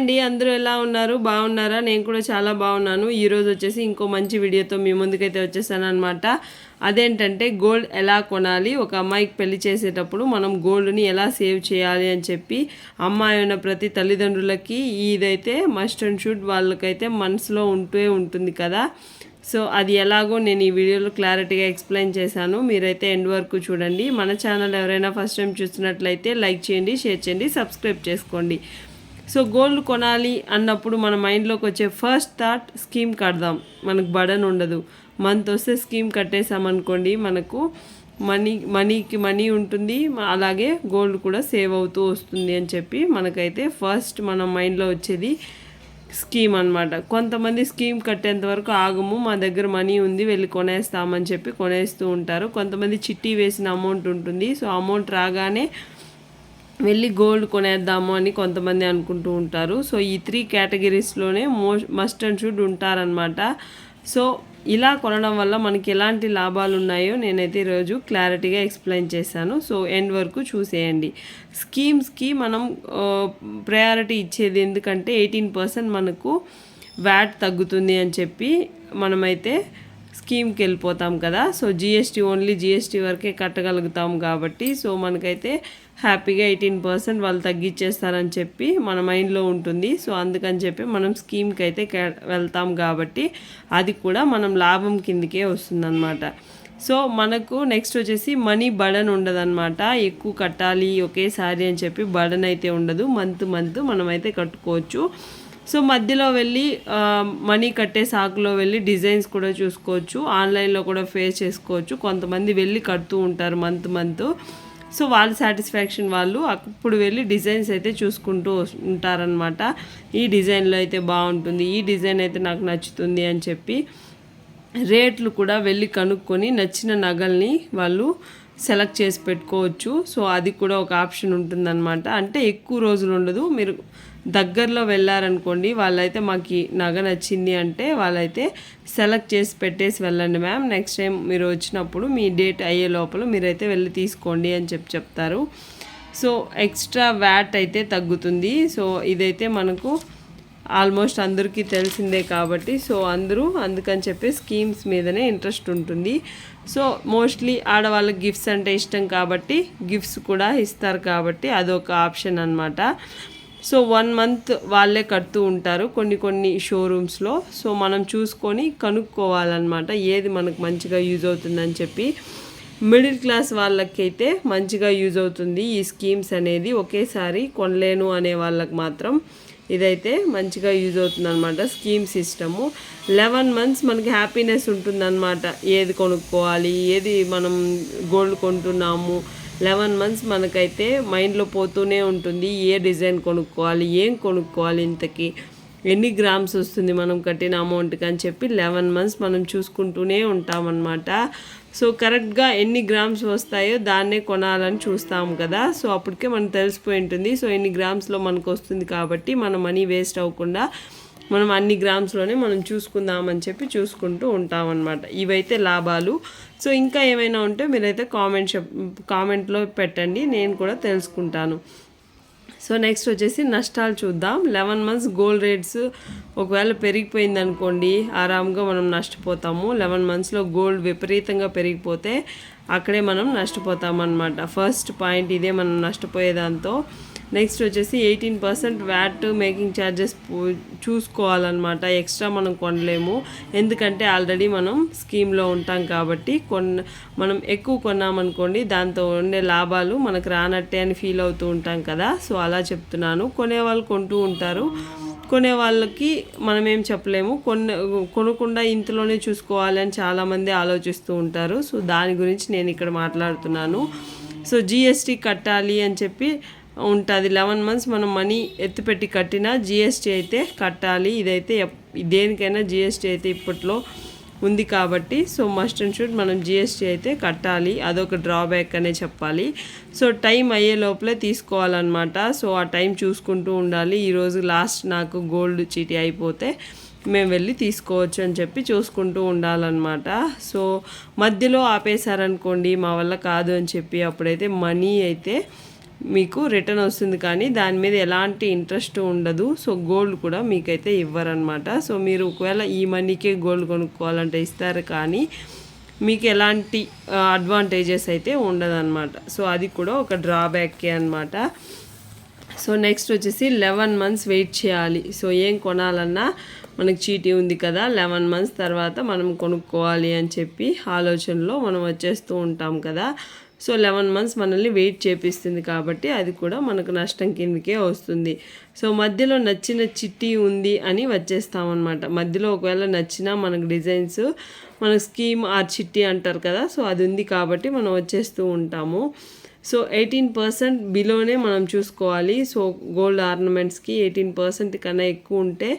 అండి అందరూ ఎలా ఉన్నారు? బాగున్నారా? నేను కూడా చాలా బాగున్నాను. ఈరోజు వచ్చేసి ఇంకో మంచి వీడియోతో మీ ముందుకైతే వచ్చేసాను అనమాట అదేంటంటే గోల్డ్ ఎలా కొనాలి? ఒక అమ్మాయికి పెళ్ళి చేసేటప్పుడు మనం గోల్డ్ని ఎలా సేవ్ చేయాలి అని చెప్పి అమ్మాయి ఉన్న ప్రతి తల్లిదండ్రులకి ఇదైతే మస్ట్ అండ్ షుడ్ వాళ్ళకైతే మనసులో ఉంటూ ఉంటుంది కదా. సో అది ఎలాగో నేను ఈ వీడియోలో క్లారిటీగా ఎక్స్ప్లెయిన్ చేశాను. మీరైతే ఎండ్ వరకు చూడండి. మన ఛానల్ ఎవరైనా ఫస్ట్ టైం చూస్తున్నట్లయితే లైక్ చేయండి షేర్ చేయండి సబ్స్క్రైబ్ చేసుకోండి. సో గోల్డ్ కొనాలి అన్నప్పుడు మన మైండ్లోకి వచ్చే ఫస్ట్ థాట్ స్కీమ్ కడదాం. మనకు బడన్ ఉండదు. మంత్ వస్తే స్కీమ్ కట్టేసామనుకోండి మనకు మనీ మనీకి మనీ ఉంటుంది. అలాగే గోల్డ్ కూడా సేవ్ అవుతూ వస్తుంది అని చెప్పి మనకైతే ఫస్ట్ మన మైండ్లో వచ్చేది స్కీమ్ అన్నమాట. కొంతమంది స్కీమ్ కట్టేంత వరకు ఆగము మా దగ్గర మనీ ఉంది వెళ్ళి కొనేస్తామని చెప్పి కొనేస్తూ ఉంటారు. కొంతమంది చిట్టి వేసిన అమౌంట్ ఉంటుంది. సో అమౌంట్ రాగానే వెళ్ళి గోల్డ్ కొనేద్దాము అని కొంతమంది అనుకుంటూ ఉంటారు. సో ఈ త్రీ కేటగిరీస్లోనే మో మస్ట్ అండ్ షుడ్ ఉంటారనమాట సో ఇలా కొనడం వల్ల మనకి ఎలాంటి లాభాలు ఉన్నాయో నేనైతే ఈరోజు క్లారిటీగా ఎక్స్ప్లెయిన్ చేశాను. సో ఎండ్ వరకు చూసేయండి. స్కీమ్స్కి మనం ప్రయారిటీ ఇచ్చేది ఎందుకంటే ఎయిటీన్ పర్సెంట్ మనకు వ్యాట్ తగ్గుతుంది అని చెప్పి మనమైతే స్కీమ్కి వెళ్ళిపోతాం కదా. సో జిఎస్టీ ఓన్లీ జిఎస్టీ వరకే కట్టగలుగుతాం కాబట్టి సో మనకైతే హ్యాపీగా ఎయిటీన్ పర్సెంట్ వాళ్ళు తగ్గించేస్తారని చెప్పి మన మైండ్లో ఉంటుంది. సో అందుకని చెప్పి మనం స్కీమ్కి అయితే వెళ్తాం కాబట్టి అది కూడా మనం లాభం కిందకే వస్తుందన్నమాట. సో మనకు నెక్స్ట్ వచ్చేసి మనీ బడన్ ఉండదన్నమాట. ఎక్కువ కట్టాలి ఒకేసారి అని చెప్పి బడన్ అయితే ఉండదు. మంత్ మంత్ మనమైతే కట్టుకోవచ్చు. సో మధ్యలో వెళ్ళి మనీ కట్టే సాకులో వెళ్ళి డిజైన్స్ కూడా చూసుకోవచ్చు. ఆన్లైన్లో కూడా ఫేస్ చేసుకోవచ్చు. కొంతమంది వెళ్ళి కడుతూ ఉంటారు మంత్ మంత్. సో వాళ్ళ సాటిస్ఫాక్షన్ వాళ్ళు అప్పుడు వెళ్ళి డిజైన్స్ అయితే చూసుకుంటూ వస్- ఉంటారనమాట ఈ డిజైన్లో అయితే బాగుంటుంది. ఈ డిజైన్ అయితే నాకు నచ్చుతుంది అని చెప్పి రేట్లు కూడా వెళ్ళి కనుక్కొని నచ్చిన నగల్ని వాళ్ళు సెలెక్ట్ చేసి పెట్టుకోవచ్చు. సో అది కూడా ఒక ఆప్షన్ ఉంటుందన్నమాట. అంటే ఎక్కువ రోజులు ఉండదు. మీరు దగ్గరలో వెళ్ళారనుకోండి వాళ్ళైతే మాకు నగ నచ్చింది అంటే వాళ్ళైతే సెలెక్ట్ చేసి పెట్టేసి వెళ్ళండి మ్యామ్. నెక్స్ట్ టైం మీరు వచ్చినప్పుడు మీ డేట్ అయ్యే లోపల మీరైతే వెళ్ళి తీసుకోండి అని చెప్పి చెప్తారు. సో ఎక్స్ట్రా వ్యాట్ అయితే తగ్గుతుంది. సో ఇదైతే మనకు ఆల్మోస్ట్ అందరికీ తెలిసిందే కాబట్టి సో అందరూ అందుకని చెప్పి స్కీమ్స్ మీదనే ఇంట్రెస్ట్ ఉంటుంది. సో మోస్ట్లీ ఆడవాళ్ళకి గిఫ్ట్స్ అంటే ఇష్టం కాబట్టి గిఫ్ట్స్ కూడా ఇస్తారు కాబట్టి అదొక ఆప్షన్ అనమాట సో వన్ మంత్ వాళ్ళే కడుతూ ఉంటారు కొన్ని కొన్ని షోరూమ్స్లో. సో మనం చూసుకొని కనుక్కోవాలన్నమాట ఏది మనకు మంచిగా యూజ్ అవుతుందని చెప్పి. మిడిల్ క్లాస్ వాళ్ళకైతే మంచిగా యూజ్ అవుతుంది ఈ స్కీమ్స్ అనేది ఒకేసారి కొనలేను అనే వాళ్ళకి మాత్రం. ఇదైతే మంచిగా యూజ్ అవుతుందన్నమాట. Scheme system. లెవెన్ మంత్స్ మనకి హ్యాపీనెస్ ఉంటుందన్నమాట. ఏది కొనుక్కోవాలి ఏది మనం గోల్డ్ కొంటున్నాము. లెవెన్ మంత్స్ మనకైతే మైండ్లో పోతూనే ఉంటుంది. ఏ డిజైన్ కొనుక్కోవాలి ఏం కొనుక్కోవాలి ఇంతకీ. ఎన్ని గ్రామ్స్ వస్తుంది మనం కట్టిన అమౌంట్కి అని చెప్పి లెవెన్ మంత్స్ మనం చూసుకుంటూనే ఉంటామన్నమాట. సో కరెక్ట్గా ఎన్ని గ్రామ్స్ వస్తాయో దాన్నే కొనాలని చూస్తాం కదా. సో అప్పటికే మనకు తెలిసిపోయి ఉంటుంది. సో ఎన్ని గ్రామ్స్లో మనకు వస్తుంది కాబట్టి మన మనీ వేస్ట్ అవ్వకుండా మనం అన్ని గ్రామ్స్లోనే మనం చూసుకుందామని చెప్పి చూసుకుంటూ ఉంటామన్నమాట. ఇవైతే లాభాలు. సో ఇంకా ఏమైనా ఉంటే మీరైతే కామెంట్ కామెంట్లో పెట్టండి. నేను కూడా తెలుసుకుంటాను. సో నెక్స్ట్ వచ్చేసి నష్టాలు చూద్దాం. లెవెన్ మంత్స్ గోల్డ్ రేట్స్ ఒకవేళ పెరిగిపోయింది అనుకోండి ఆరామ్గా మనం నష్టపోతాము. లెవెన్ మంత్స్లో గోల్డ్ విపరీతంగా పెరిగిపోతే అక్కడే మనం నష్టపోతాం అనమాట ఫస్ట్ పాయింట్ ఇదే మనం నష్టపోయేదాంతో. నెక్స్ట్ వచ్చేసి eighteen percent VAT making charges చూసుకోవాలన్నమాట. Extra మనం కొనలేము. ఎందుకంటే ఆల్రెడీ మనం స్కీమ్లో ఉంటాం కాబట్టి కొన్న మనం ఎక్కువ కొన్నామనుకోండి దాంతో ఉండే లాభాలు మనకు రానట్టే అని ఫీల్ అవుతూ ఉంటాం కదా. సో అలా చెప్తున్నాను. కొనేవాళ్ళు కొంటూ ఉంటారు. కొనే వాళ్ళకి మనం ఏం చెప్పలేము. కొన్న కొనకుండా ఇంతలోనే చూసుకోవాలి అని చాలామంది ఆలోచిస్తూ ఉంటారు. సో దాని గురించి నేను ఇక్కడ మాట్లాడుతున్నాను. సో జిఎస్టీ కట్టాలి అని చెప్పి ఉంటుంది. లెవెన్ మంత్స్ మనం మనీ ఎత్తిపెట్టి కట్టినా జిఎస్టీ అయితే కట్టాలి. ఇదైతే దేనికైనా జిఎస్టీ అయితే ఇప్పట్లో ఉంది కాబట్టి సో మస్ట్ అండ్ షుడ్ మనం జిఎస్టీ అయితే కట్టాలి. అదొక డ్రాబ్యాక్ అనే చెప్పాలి. సో టైం అయ్యే లోపలే తీసుకోవాలన్నమాట. సో ఆ టైం చూసుకుంటూ ఉండాలి. ఈరోజు లాస్ట్ నాకు గోల్డ్ చీటీ అయిపోతే మేము వెళ్ళి తీసుకోవచ్చు అని చెప్పి చూసుకుంటూ ఉండాలన్నమాట. సో మధ్యలో ఆపేశారనుకోండి మా వల్ల కాదు అని చెప్పి అప్పుడైతే మనీ అయితే మీకు రిటర్న్ వస్తుంది కానీ దాని మీద ఎలాంటి ఇంట్రెస్ట్ ఉండదు. సో గోల్డ్ కూడా మీకైతే ఇవ్వరనమాట సో మీరు ఒకవేళ ఈ మనీకే గోల్డ్ కొనుక్కోవాలంటే ఇస్తారు కానీ మీకు ఎలాంటి అడ్వాంటేజెస్ అయితే ఉండదన్నమాట. సో అది కూడా ఒక డ్రాబ్యాకే అనమాట సో నెక్స్ట్ వచ్చేసి లెవెన్ మంత్స్ వెయిట్ చేయాలి. సో ఏం కొనాలన్నా మనకి చీటీ ఉంది కదా లెవెన్ మంత్స్ తర్వాత మనం కొనుక్కోవాలి అని చెప్పి ఆలోచనలో మనం వచ్చేస్తూ ఉంటాం కదా. సో లెవెన్ మంత్స్ మనల్ని వెయిట్ చేపిస్తుంది కాబట్టి అది కూడా మనకు నష్టం కిందకే వస్తుంది. సో మధ్యలో నచ్చిన చిట్టి ఉంది అని వచ్చేస్తామన్నమాట. మధ్యలో ఒకవేళ నచ్చిన మనకు డిజైన్స్ మన స్కీమ్ ఆ చిట్టి అంటారు కదా సో అది ఉంది కాబట్టి మనం వచ్చేస్తూ ఉంటాము. సో ఎయిటీన్ పర్సెంట్ బిలోనే మనం చూసుకోవాలి. సో గోల్డ్ ఆర్నమెంట్స్కి ఎయిటీన్ పర్సెంట్ కన్నా ఎక్కువ ఉంటే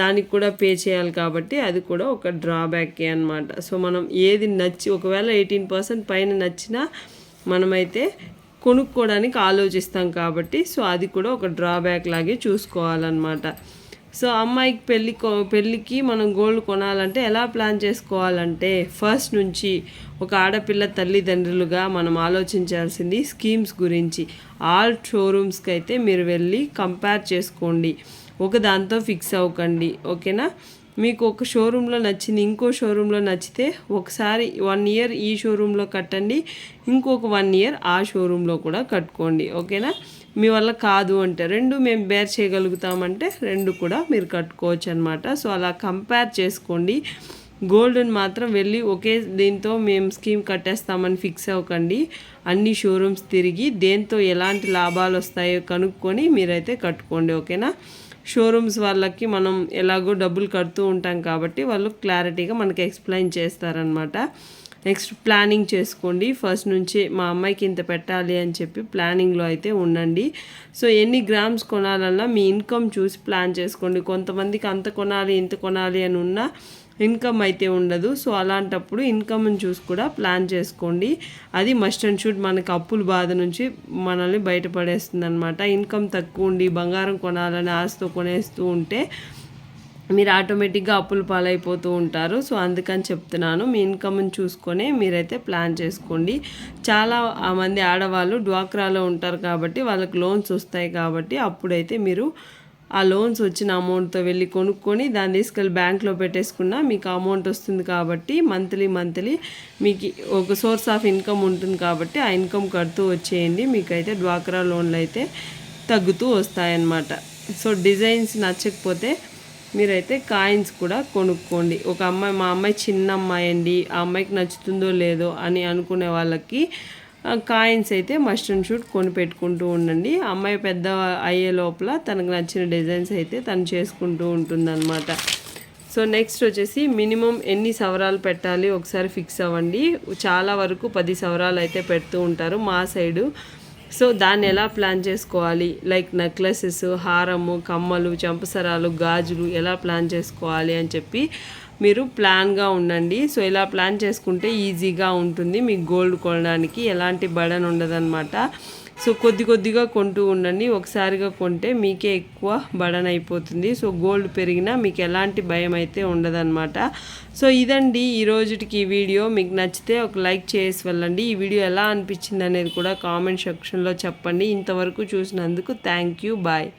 దానికి కూడా పే చేయాలి కాబట్టి అది కూడా ఒక డ్రాబ్యాకే అనమాట సో మనం ఏది నచ్చి ఒకవేళ ఎయిటీన్ పర్సెంట్ పైన నచ్చినా మనమైతే కొనుక్కోవడానికి ఆలోచిస్తాం కాబట్టి సో అది కూడా ఒక డ్రాబ్యాక్ లాగే చూసుకోవాలన్నమాట. సో అమ్మాయికి పెళ్ళి పెళ్ళికి మనం గోల్డ్ కొనాలంటే ఎలా ప్లాన్ చేసుకోవాలంటే ఫస్ట్ నుంచి ఒక ఆడపిల్ల తల్లిదండ్రులుగా మనం ఆలోచించాల్సింది స్కీమ్స్ గురించి. ఆల్ షోరూమ్స్కి అయితే మీరు వెళ్ళి కంపేర్ చేసుకోండి. ఒక దాంతో ఫిక్స్ అవ్వకండి. ఓకేనా? మీకు ఒక షోరూంలో నచ్చింది ఇంకో షోరూంలో నచ్చితే ఒకసారి వన్ ఇయర్ ఈ షోరూంలో కట్టండి ఇంకొక వన్ ఇయర్ ఆ షోరూంలో కూడా కట్టుకోండి ఓకేనా? మీ వల్ల కాదు అంటే రెండు మేము బేర్ చేయగలుగుతామంటే రెండు కూడా మీరు కట్టుకోవచ్చు అనమాట సో అలా కంపేర్ చేసుకోండి. గోల్డ్ని మాత్రం వెళ్ళి ఒకే దీంతో మేము స్కీమ్ కట్టేస్తామని ఫిక్స్ అవ్వకండి. అన్ని షోరూమ్స్ తిరిగి దేంతో ఎలాంటి లాభాలు వస్తాయో కనుక్కొని మీరైతే కట్టుకోండి ఓకేనా? షోరూమ్స్ వాళ్ళకి మనం ఎలాగో డబ్బులు కడుతూ ఉంటాం కాబట్టి వాళ్ళు క్లారిటీగా మనకి ఎక్స్ప్లెయిన్ చేస్తారనమాట నెక్స్ట్ ప్లానింగ్ చేసుకోండి. ఫస్ట్ నుంచి మా అమ్మాయికి ఇంత పెట్టాలి అని చెప్పి ప్లానింగ్లో అయితే ఉండండి. సో ఎన్ని గ్రామ్స్ కొనాలన్నా మీ ఇన్కమ్ చూసి ప్లాన్ చేసుకోండి. కొంతమందికి అంత కొనాలి ఇంత కొనాలి అని ఉన్నా ఇన్కమ్ అయితే ఉండదు. సో అలాంటప్పుడు ఇన్కమ్ని చూసి కూడా ప్లాన్ చేసుకోండి. అది మస్ట్ అండ్ షుడ్ మనకి అప్పుల బాధ నుంచి మనల్ని బయటపడేస్తుంది అనమాట ఇన్కమ్ తక్కువ ఉండి బంగారం కొనాలని ఆశతో కొనేస్తూ ఉంటే మీరు ఆటోమేటిక్గా అప్పులు పాలైపోతూ ఉంటారు. సో అందుకని చెప్తున్నాను మీ ఇన్కమ్ని చూసుకొని మీరైతే ప్లాన్ చేసుకోండి. చాలా మంది ఆడవాళ్ళు డ్వాక్రాలో ఉంటారు కాబట్టి వాళ్ళకి లోన్స్ వస్తాయి కాబట్టి అప్పుడైతే మీరు ఆ లోన్స్ వచ్చిన అమౌంట్తో వెళ్ళి కొనుక్కొని దాన్ని తీసుకెళ్ళి బ్యాంక్లో పెట్టేసుకున్నా మీకు అమౌంట్ వస్తుంది కాబట్టి మంత్లీ మంత్లీ మీకు ఒక సోర్స్ ఆఫ్ ఇన్కమ్ ఉంటుంది కాబట్టి ఆ ఇన్కమ్ కడుతూ వచ్చేయండి. మీకైతే డ్వాక్రా లోన్లు అయితే తగ్గుతూ వస్తాయన్నమాట. సో డిజైన్స్ నచ్చకపోతే మీరైతే కాయిన్స్ కూడా కొనుక్కోండి. ఒక అమ్మాయి మా అమ్మాయి చిన్న అమ్మాయి అండి ఆ అమ్మాయికి నచ్చుతుందో లేదో అని అనుకునే వాళ్ళకి కాయిన్స్ అయితే మస్ట్ అండ్ షూట్ కొని పెట్టుకుంటూ ఉండండి అమ్మాయి పెద్ద అయ్యే లోపల తనకు నచ్చిన డిజైన్స్ అయితే తను చేసుకుంటూ ఉంటుందన్నమాట. సో నెక్స్ట్ వచ్చేసి మినిమం ఎన్ని సవరాలు పెట్టాలి ఒకసారి ఫిక్స్ అవ్వండి. చాలా వరకు పది సవరాలు అయితే పెడుతూ ఉంటారు మా సైడు. సో దాన్ని ఎలా ప్లాన్ చేసుకోవాలి? లైక్ నెక్లెసెస్ హారము కమ్మలు చంపసరాలు గాజులు ఎలా ప్లాన్ చేసుకోవాలి అని చెప్పి మీరు ప్లాన్గా ఉండండి. సో ఇలా ప్లాన్ చేసుకుంటే ఈజీగా ఉంటుంది. మీకు గోల్డ్ కొనడానికి ఎలాంటి బడన్ ఉండదన్నమాట. సో కొద్ది కొద్దిగా కొంటూ ఉండండి. ఒకసారిగా కొంటే మీకే ఎక్కువ బడన్ అయిపోతుంది. సో గోల్డ్ పెరిగినా మీకు ఎలాంటి భయం అయితే ఉండదన్నమాట. సో ఇదండి ఈ రోజుటికి ఈ వీడియో. మీకు నచ్చితే ఒక లైక్ చేసి వెళ్ళండి. ఈ వీడియో ఎలా అనిపించింది అనేది కూడా కామెంట్ సెక్షన్లో చెప్పండి. ఇంతవరకు చూసినందుకు థ్యాంక్ యూ. బాయ్.